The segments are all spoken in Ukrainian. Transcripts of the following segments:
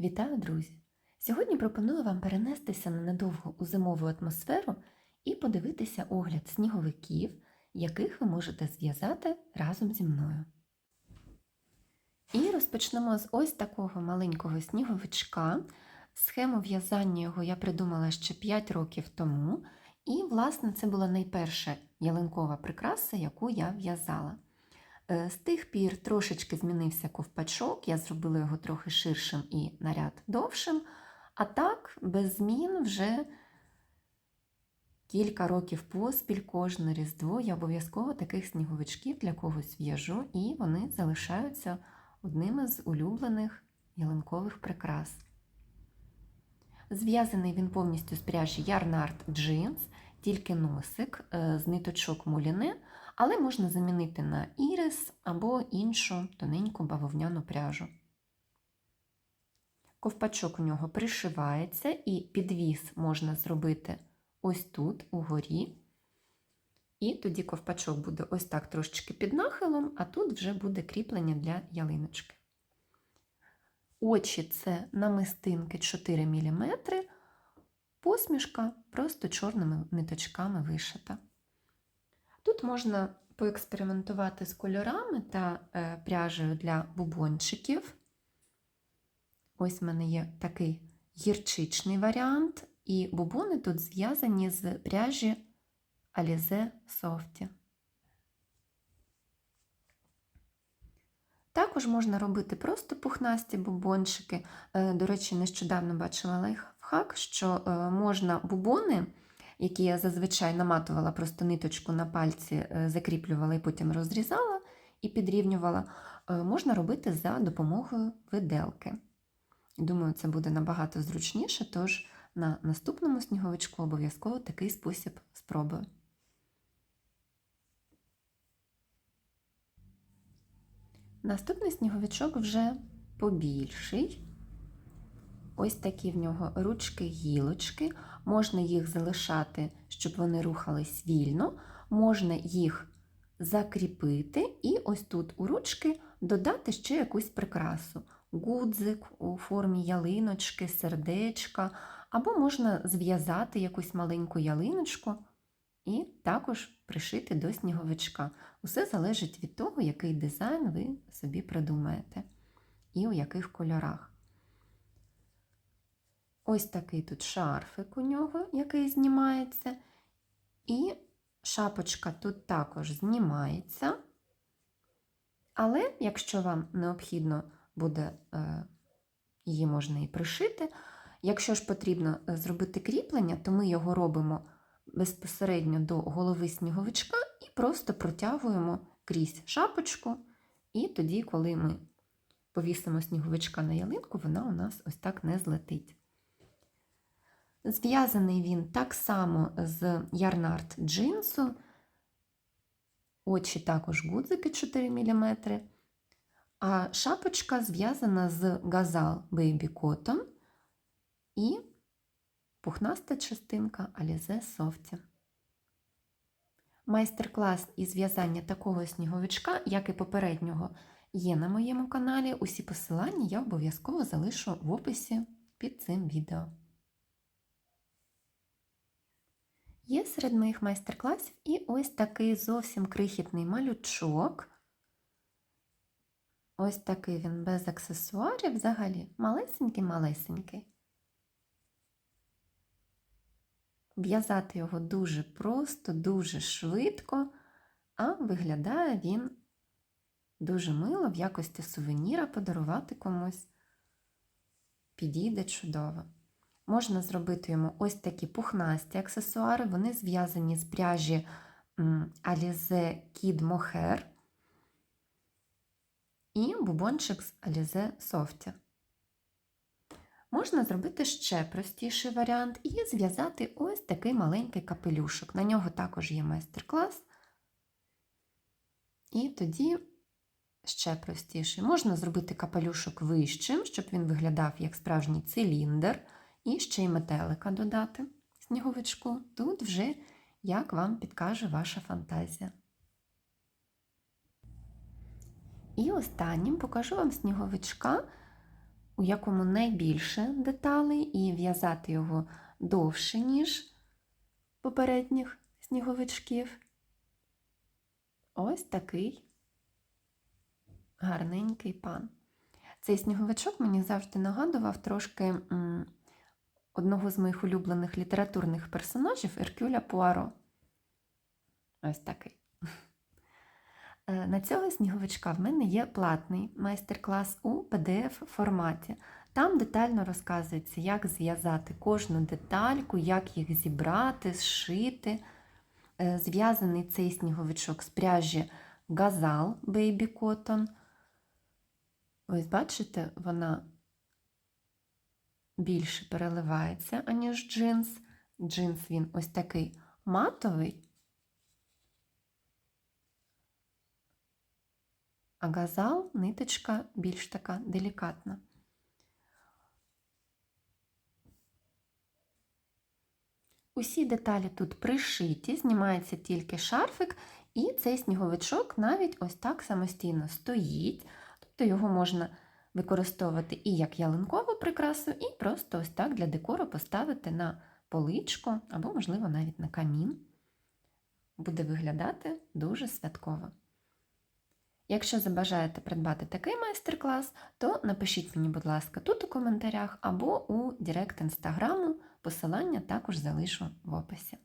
Вітаю, друзі! Сьогодні пропоную вам перенестися ненадовго у зимову атмосферу і подивитися огляд сніговиків, яких ви можете зв'язати разом зі мною. І розпочнемо з ось такого маленького сніговичка. Схему в'язання його я придумала ще 5 років тому, і, власне, це була найперша ялинкова прикраса, яку я в'язала. Е, З тих пір трошечки змінився ковпачок, я зробила його трохи ширшим і наряд довшим. А так, без змін вже кілька років поспіль кожне різдво я обов'язково таких сніговичків для когось в'яжу, і вони залишаються одними з улюблених ялинкових прикрас. Зв'язаний він повністю з пряжі Yarnart Jeans, тільки носик е, з ниточок муліне, але можна замінити на ірис або іншу тоненьку бавовняну пряжу. Ковпачок у нього пришивається і підвіз можна зробити ось тут, угорі. І тоді ковпачок буде ось так трошечки під нахилом, а тут вже буде кріплення для ялиночки. Очі це намистинки 4 мм, посмішка просто чорними ниточками вишита. Тут можна поекспериментувати з кольорами та е, пряжею для бубончиків. Ось в мене є такий гірчичний варіант, і бубони тут зв'язані з пряжі Alize Softy. Також можна робити просто пухнасті бубончики. Е, До речі, нещодавно бачила лайфхак, що е, можна бубони, які я зазвичай наматувала просто ниточку на пальці, е, закріплювала і потім розрізала і підрівнювала, можна робити за допомогою виделки. Думаю, це буде набагато зручніше, тож на наступному сніговичку обов'язково такий спосіб спробую. Наступний сніговичок вже побільший. Ось такі в нього ручки-гілочки. Можна їх залишати, щоб вони рухались вільно, можна їх закріпити, і ось тут у ручки додати ще якусь прикрасу. Гудзик у формі ялиночки, сердечка, або можна зв'язати якусь маленьку ялиночку і також пришити до сніговичка. Усе залежить від того, який дизайн ви собі придумаєте і у яких кольорах. Ось такий тут шарфик у нього, який знімається. І шапочка тут також знімається. Але якщо вам необхідно буде, е, її можна і пришити. Якщо ж потрібно зробити кріплення, то ми його робимо безпосередньо до голови сніговичка і просто протягуємо крізь шапочку, і тоді, коли ми повісимо сніговичка на ялинку, вона у нас ось так не злетить. Зв'язаний він так само з ярнарт джинсу, очі також гудзики 4 мм, а шапочка зв'язана з газал Baby Cotton і пухнаста частинка Alize Softy. Майстер-клас із в'язання такого сніговичка, як і попереднього, є на моєму каналі. Усі посилання я обов'язково залишу в описі під цим відео. Є серед моїх майстер-класів і ось такий зовсім крихітний малючок. Ось такий він без аксесуарів, взагалі малесенький-малесенький. В'язати його дуже просто, дуже швидко, а виглядає він дуже мило в якості сувеніра подарувати комусь. Підійде чудово. Можна зробити йому ось такі пухнасті аксесуари, вони зв'язані з пряжі Alize Kid Mohair і бубончик з Alize Softy. Можна зробити ще простіший варіант і зв'язати ось такий маленький капелюшок. На нього також є майстер-клас. І тоді ще простіший. Можна зробити капелюшок вищим, щоб він виглядав як справжній циліндр, і ще й метелика додати сніговичку. Тут вже як вам підкаже ваша фантазія. І останнім покажу вам сніговичка у якому найбільше деталей, і в'язати його довше, ніж попередніх сніговичків. Ось такий гарненький пан. Цей сніговичок мені завжди нагадував трошки одного з моїх улюблених літературних персонажів Еркюля Пуаро. Ось такий. Е, На цього сніговичка в мене є платний майстер-клас у PDF-форматі. Там детально розказується, як зв'язати кожну детальку, як їх зібрати, зшити. Е, Зв'язаний цей сніговичок з пряжі Газал Baby Cotton. Ось бачите, вона більше переливається, аніж джинс. Джинс він ось такий матовий. А газал ниточка більш така делікатна. Усі деталі тут пришиті, знімається тільки шарфик, і цей сніговичок навіть ось так самостійно стоїть. Тобто його можна використовувати і як ялинкову прикрасу, і просто ось так для декору поставити на поличку або, можливо, навіть на камін. Буде виглядати дуже святково. Якщо забажаєте придбати такий майстер-клас, то напишіть мені, будь ласка, тут у коментарях або у Директ інстаграму. Посилання також залишу в описі.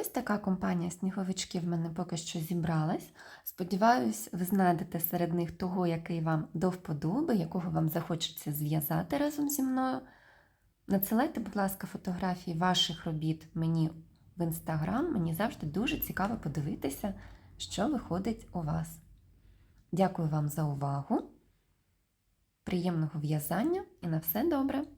Ось така компанія сніговичків в мене поки що зібралась. Сподіваюсь, ви знайдете серед них того, який вам до вподоби, якого вам захочеться зв'язати разом зі мною. Надсилайте, будь ласка, фотографії ваших робіт мені в інстаграм. Мені завжди дуже цікаво подивитися, що виходить у вас. Дякую вам за увагу. Приємного в'язання і на все добре!